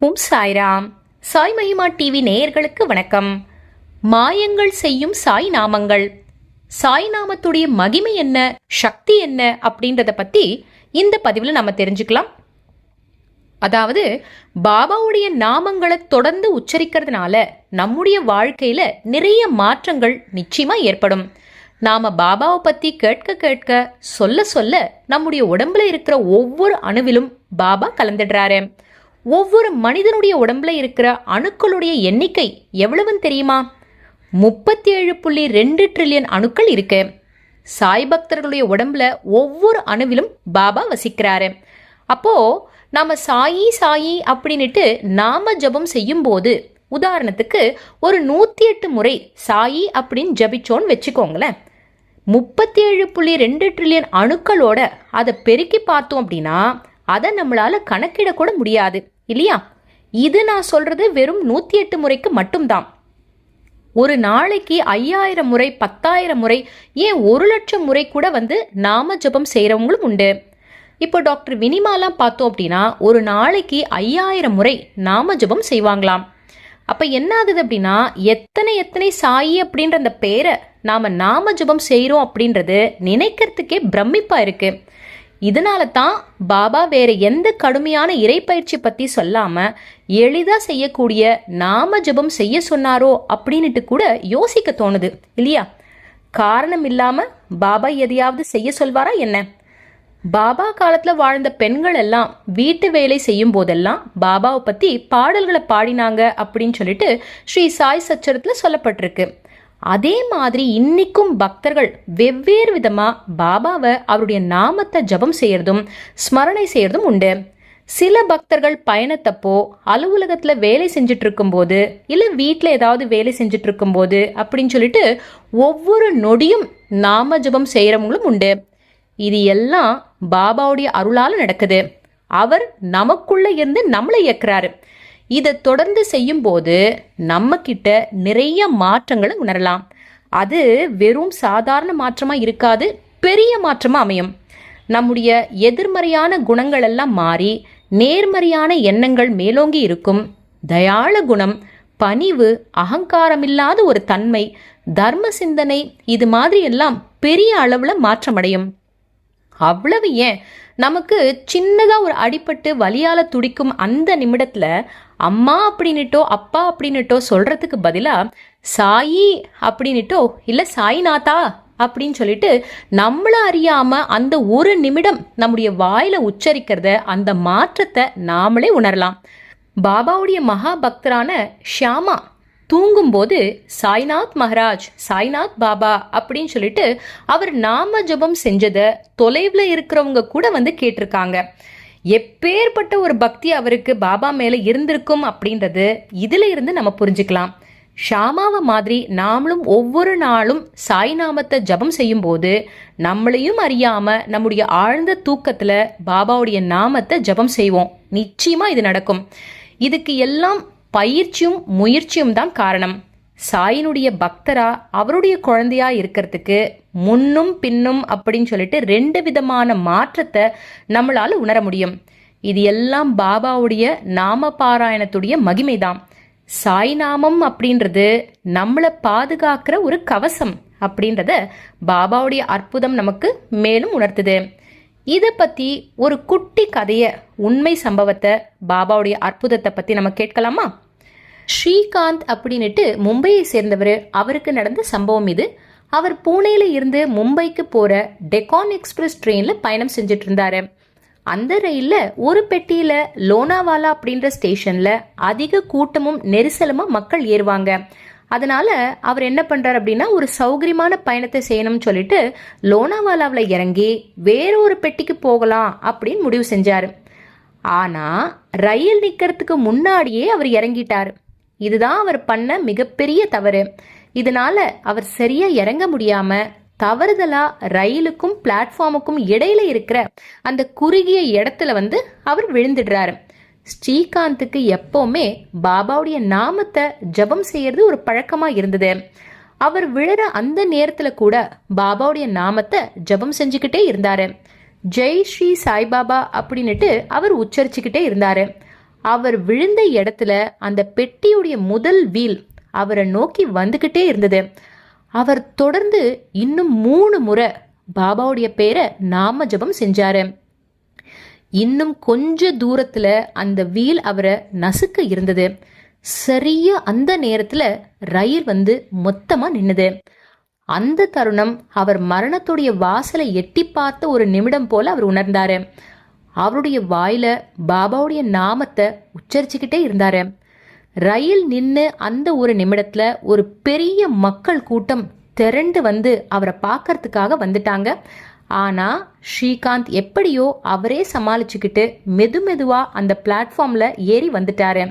ஓம் சாய்ராம். சாய் மகிமா டிவி நேயர்களுக்கு வணக்கம். மாயங்கள் செய்யும் சாய் நாமங்கள். சாய் நாமத்துடைய மகிமை என்ன சக்தி என்ன அப்படின்றத பத்தி இந்த பதிவில் நம்ம தெரிஞ்சுக்கலாம். அதாவது பாபாவுடைய நாமங்களை தொடர்ந்து உச்சரிக்கிறதுனால நம்முடைய வாழ்க்கையில நிறைய மாற்றங்கள் நிச்சயமா ஏற்படும். நாம பாபாவை பத்தி கேட்க கேட்க சொல்ல சொல்ல நம்முடைய உடம்புல இருக்கிற ஒவ்வொரு அணுவிலும் பாபா கலந்துடுறாரு. ஒவ்வொரு மனிதனுடைய உடம்புல இருக்கிற அணுக்களுடைய எண்ணிக்கை எவ்வளவுன்னு தெரியுமா? முப்பத்தி ஏழு புள்ளி ரெண்டு ட்ரில்லியன் அணுக்கள் இருக்கு. சாய் பக்தர்களுடைய உடம்புல ஒவ்வொரு அணுவிலும் பாபா வசிக்கிறாரு. அப்போ நாம சாயி சாயி அப்படின்னுட்டு நாம ஜபம் செய்யும்போது உதாரணத்துக்கு ஒரு நூத்தி எட்டு முறை சாயி அப்படின்னு ஜபிச்சோன்னு வச்சுக்கோங்களேன். முப்பத்தி ஏழு புள்ளி ரெண்டு ட்ரில்லியன் அணுக்களோட அதை பெருக்கி பார்த்தோம் அப்படின்னா அதை நம்மளால கணக்கிடக்கூட முடியாது இல்லையா? இது நான் சொல்றது வெறும் நூத்தி எட்டு முறைக்கு மட்டும்தான். ஒரு நாளைக்கு ஐயாயிரம் முறை பத்தாயிரம் முறை ஏன் ஒரு லட்சம் முறை கூட வந்து நாம ஜபம் செய்கிறவங்களும் உண்டு. இப்போ டாக்டர் வினிமாலாம் பார்த்தோம் அப்படின்னா ஒரு நாளைக்கு ஐயாயிரம் முறை நாம ஜபம் செய்வாங்களாம். அப்போ என்ன ஆகுது அப்படின்னா எத்தனை எத்தனை சாயி அப்படின்ற அந்த பேரை நாம நாம ஜபம் செய்கிறோம் அப்படின்றது நினைக்கிறதுக்கே பிரமிப்பா இருக்குது இதனால தான் பாபா வேற எந்த கடுமையான இறைப்பயிற்சி பத்தி சொல்லாம எளிதா செய்யக்கூடிய நாம ஜெபம் செய்ய சொன்னாரோ அப்படின்னுட்டு கூட யோசிக்க தோணுது இல்லையா? காரணம் இல்லாம பாபா எதையாவது செய்ய சொல்வாரா என்ன? பாபா காலத்துல வாழ்ந்த பெண்கள் எல்லாம் வீட்டு வேலை செய்யும் போதெல்லாம் பாபாவை பத்தி பாடல்களை பாடினாங்க அப்படின்னு சொல்லிட்டு ஸ்ரீ சாய் சச்சரத்துல சொல்லப்பட்டிருக்கு. அதே மாதிரி இன்னைக்கும் பக்தர்கள் வெவ்வேறு விதமாக பாபாவை அவருடைய நாமத்தை ஜபம் செய்யறதும் ஸ்மரணை செய்யறதும் உண்டு. சில பக்தர்கள் பயணத்தப்போ அலுவலகத்தில் வேலை செஞ்சுட்டு இருக்கும்போது இல்லை வீட்டில் ஏதாவது வேலை செஞ்சுட்டு இருக்கும்போது அப்படின்னு சொல்லிட்டு ஒவ்வொரு நொடியும் நாம ஜபம் செய்கிறவங்களும் உண்டு. இது எல்லாம் பாபாவுடைய அருளால் நடக்குது. அவர் நமக்குள்ளே இருந்து நம்மளை இயக்குறாரு. இதை தொடர்ந்து செய்யும்போது நம்மக்கிட்ட நிறைய மாற்றங்களை உணரலாம். அது வெறும் சாதாரண மாற்றமாக இருக்காது பெரிய மாற்றமாக அமையும். நம்முடைய எதிர்மறையான குணங்கள் எல்லாம் மாறி நேர்மறையான எண்ணங்கள் மேலோங்கி இருக்கும். தயாள குணம் பணிவு அகங்காரமில்லாத ஒரு தன்மை தர்ம சிந்தனை இது மாதிரி எல்லாம் பெரிய அளவில் மாற்றமடையும். அவ்வளவு ஏன்? நமக்கு சின்னதாக ஒரு அடிப்பட்டு வலியால் துடிக்கும் அந்த நிமிடத்தில் அம்மா அப்படின்னுட்டோ அப்பா அப்படின்னுட்டோ சொல்கிறதுக்கு பதிலாக சாயி அப்படின்னுட்டோ இல்லை சாய்நாதா அப்படின்னு சொல்லிட்டு நம்மளும் அறியாமல் அந்த ஒரு நிமிடம் நம்முடைய வாயில் உச்சரிக்கிறத அந்த மாற்றத்தை நாமளே உணரலாம். பாபாவுடைய மகா பக்தரான ஷியாமா தூங்கும்போது சாய்நாத் மகராஜ் சாய்நாத் பாபா அப்படின்னு சொல்லிட்டு அவர் நாம ஜபம் செஞ்சதை தொலைவில் இருக்கிறவங்க கூட வந்து கேட்டிருக்காங்க. எப்பேற்பட்ட ஒரு பக்தி அவருக்கு பாபா மேலே இருந்திருக்கும் அப்படின்றது இதில் இருந்து நம்ம புரிஞ்சுக்கலாம். ஷாமாவை மாதிரி நாமளும் ஒவ்வொரு நாளும் சாய் நாமத்தை ஜபம் செய்யும்போது நம்மளையும் அறியாமல் நம்முடைய ஆழ்ந்த தூக்கத்தில் பாபாவுடைய நாமத்தை ஜபம் செய்வோம். நிச்சயமாக இது நடக்கும். இதுக்கு எல்லாம் பயிற்சியும் முயற்சியும் தான் காரணம். சாயினுடைய பக்தரா அவருடைய குழந்தையா இருக்கிறதுக்கு முன்னும் பின்னும் அப்படின்னு சொல்லிட்டு ரெண்டு விதமான மாற்றத்தை நம்மளால உணர முடியும். இது எல்லாம் பாபாவுடைய நாம பாராயணத்துடைய மகிமைதான். சாய் நாமம் அப்படின்றது நம்மளை பாதுகாக்கிற ஒரு கவசம் அப்படின்றத பாபாவுடைய அற்புதம் நமக்கு மேலும் உணர்த்துது. இதை பத்தி ஒரு குட்டி கதைய உண்மை சம்பவத்தை பாபாவுடைய அற்புதத்தை பத்தி நம்ம கேட்கலாமா? ஸ்ரீகாந்த் அப்படின்னுட்டு மும்பையை சேர்ந்தவர். அவருக்கு நடந்த சம்பவம் இது. அவர் பூனேல இருந்து மும்பைக்கு போற டெக்கான் எக்ஸ்பிரஸ் ட்ரெயின்ல பயணம் செஞ்சுட்டு இருந்தாரு. அந்த ரயில்ல ஒரு பெட்டியில லோனாவாலா அப்படின்ற ஸ்டேஷன்ல அதிக கூட்டமும் நெரிசலுமா மக்கள் ஏறுவாங்க. அதனால அவர் என்ன பண்றார் அப்படின்னா ஒரு சௌகரியமான பயணத்தை செய்யணும்னு சொல்லிட்டு லோனாவாலாவில் இறங்கி வேற ஒரு பெட்டிக்கு போகலாம் அப்படின்னு முடிவு செஞ்சாரு. ஆனா ரயில் நிக்கிறதுக்கு முன்னாடியே அவர் இறங்கிட்டாரு. இதுதான் அவர் பண்ண மிகப்பெரிய தவறு. இதனால அவர் சரியா இறங்க முடியாம தவறுதலா ரயிலுக்கும் பிளாட்ஃபார்முக்கும் இடையில இருக்கிற அந்த குறுகிய இடத்துல வந்து அவர் விழுந்துடுறாரு. ஸ்ரீகாந்துக்கு எப்பவுமே பாபாவுடைய நாமத்தை ஜபம் செய்யறது ஒரு பழக்கமா இருந்தது. அவர் விழுற அந்த நேரத்துல கூட பாபாவுடைய நாமத்தை ஜபம் செஞ்சுக்கிட்டே இருந்தாரு. ஜெய் ஸ்ரீ சாய்பாபா அப்படின்னுட்டு அவர் உச்சரிச்சுக்கிட்டே இருந்தாரு. அவர் விழுந்த இடத்துல அந்த பெட்டியுடைய முதல் வீல் அவரை நோக்கி வந்துக்கிட்டே இருந்தது. அவர் தொடர்ந்து இன்னும் மூணு முறை பாபாவுடைய பேரை நாம ஜபம் செஞ்சாரு. இன்னும் கொஞ்ச தூரத்துல அந்த வீல் அவரை நசுக்க இருந்தது. சரியா அந்த நேரத்துல ரயில் வந்து மொத்தமா நின்னுது. அந்த தருணம் அவர் மரணத்துடைய வாசலை எட்டி பார்த்த ஒரு நிமிடம் போல அவர் உணர்ந்தாரு. அவருடைய வாயில பாபாவுடைய நாமத்தை உச்சரிச்சுக்கிட்டே இருந்தாரு. ரயில் நின்று அந்த ஒரு நிமிடத்துல ஒரு பெரிய மக்கள் கூட்டம் திரண்டு வந்து அவரை பார்க்கறதுக்காக வந்துட்டாங்க. ஆனா ஸ்ரீகாந்த் எப்படியோ அவரே சமாளிச்சுக்கிட்டு மெது மெதுவா அந்த பிளாட்ஃபார்ம்ல ஏறி வந்துட்டாரு.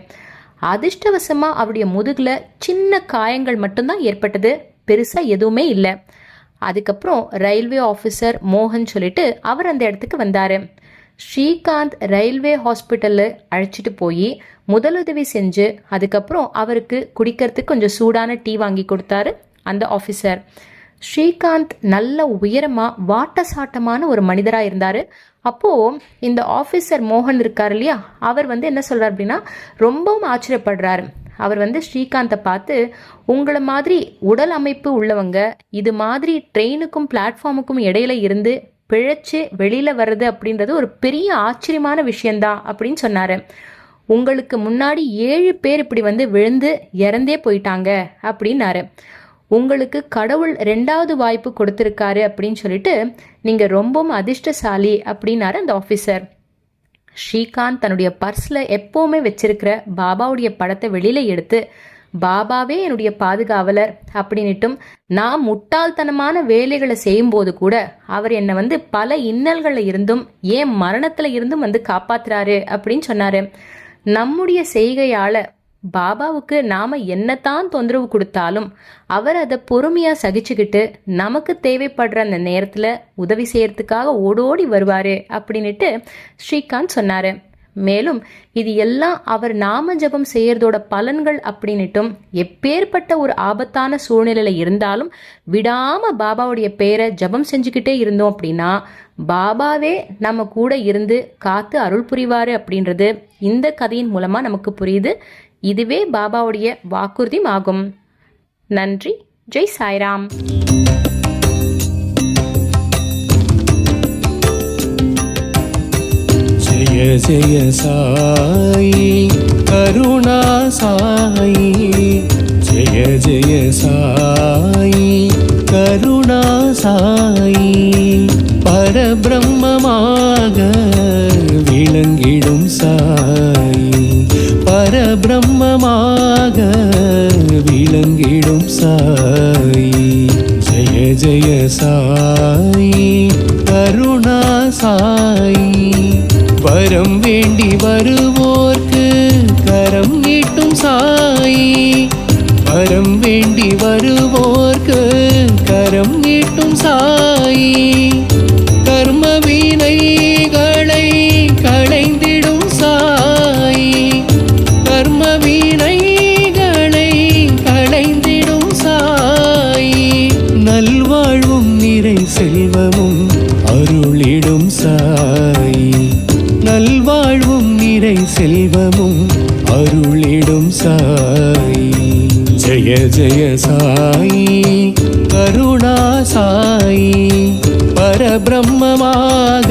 அதிர்ஷ்டவசமா அவருடைய முதுகுல சின்ன காயங்கள் மட்டும்தான் ஏற்பட்டது. பெருசா எதுவுமே இல்லை. அதுக்கப்புறம் ரயில்வே ஆஃபீஸர் மோகன் சொல்லிட்டு அவர் அந்த இடத்துக்கு வந்தாரு. ஸ்ரீகாந்த் ரயில்வே ஹாஸ்பிட்டலில் அழைச்சிட்டு போய் முதலுதவி செஞ்சு அதுக்கப்புறம் அவருக்கு குடிக்கிறதுக்கு கொஞ்சம் சூடான டீ வாங்கி கொடுத்தாரு அந்த ஆஃபீஸர். ஸ்ரீகாந்த் நல்ல உயரமா வாட்டசாட்டமான ஒரு மனிதராக இருந்தார். அப்போது இந்த ஆஃபீஸர் மோகன் இருக்கார் இல்லையா? அவர் வந்து என்ன சொல்கிறார் அப்படின்னா ரொம்பவும் ஆச்சரியப்படுறாரு. அவர் வந்து ஸ்ரீகாந்தை பார்த்து உங்களை மாதிரி உடல் அமைப்பு உள்ளவங்க இது மாதிரி ட்ரெயினுக்கும் பிளாட்ஃபார்முக்கும் இடையில இருந்து பிழைச்சு வெளியில் வர்றது அப்படின்றது ஒரு பெரிய ஆச்சரியமான விஷயந்தான் அப்படின்னு சொன்னார். உங்களுக்கு முன்னாடி ஏழு பேர் இப்படி வந்து விழுந்து இறந்தே போயிட்டாங்க அப்படின்னாரு. உங்களுக்கு கடவுள் ரெண்டாவது வாய்ப்பு கொடுத்துருக்காரு அப்படின்னு சொல்லிட்டு நீங்கள் ரொம்பவும் அதிர்ஷ்டசாலி அப்படின்னாரு அந்த ஆஃபீஸர் ஸ்ரீகாந்த் தன்னுடைய பர்ஸில் எப்போவுமே வச்சிருக்கிற பாபாவுடைய படத்தை வெளியில் எடுத்து பாபாவே என்னுடைய பாதுகாவலர் அப்படின்னுட்டும் நான் முட்டாள்தனமான வேலைகளை செய்யும்போது கூட அவர் என்னை வந்து பல இன்னல்களில் இருந்தும் ஏன் மரணத்தில் இருந்தும் வந்து காப்பாத்துறாரு அப்படின்னு சொன்னாரு. நம்முடைய செய்கையால பாபாவுக்கு நாம என்னத்தான் தொந்தரவு கொடுத்தாலும் அவர் அதை பொறுமையா சகிச்சுக்கிட்டு நமக்கு தேவைப்படுற அந்த நேரத்துல உதவி செய்யறதுக்காக ஓடோடி வருவாரு அப்படின்னுட்டு ஸ்ரீகாந்த் சொன்னாரு. மேலும் இது எல்லாம் அவர் நாம ஜபம் செய்யறதோட பலன்கள் அப்படின்னுட்டும் எப்பேற்பட்ட ஒரு ஆபத்தான சூழ்நிலையில இருந்தாலும் விடாம பாபாவுடைய பேரை ஜபம் செஞ்சுக்கிட்டே இருந்தோம் அப்படின்னா பாபாவே நம்ம கூட இருந்து காத்து அருள் புரிவாரு அப்படின்றது இந்த கதையின் மூலமா நமக்கு புரியுது. இதுவே பாபாவுடைய வாக்குறுதியும் ஆகும். நன்றி. ஜெய் சாய்ராம். జయ సాయి కరుణా సాయి జయ జయ సాయి கருணா சாயி பரபிரம்மமாக விளங்கிடும் சாயி பரபிரம்மமாக விளங்கிடும் சாயி ஜெய ஜெய சாயி கருணா சாயி வரம் வேண்டி வருவோர்க்கு கரம் நீட்டும் சாயி. வரம் வேண்டி வருவோர்க்கு கரம் நீட்டும் சாயி. கர்ம வீணைகளை களைந்திடும் சாயி. கர்ம வீணைகளை களைந்திடும் சாயி. நல்வாழ்வும் நிறை செல்வமும் அருளிடும் சாயி. செல்வமும் அருளிடும் சாய். ஜெய ஜெய சாய் கருணா சாய். பரபிரம்மமாக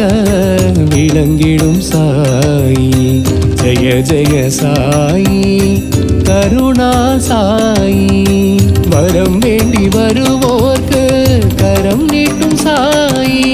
விளங்கிடும் சாய். ஜெய ஜெய சாய் கருணா சாய். வரம் வேண்டி வருவோர்க்கு கரம் நீட்டும் சாய்.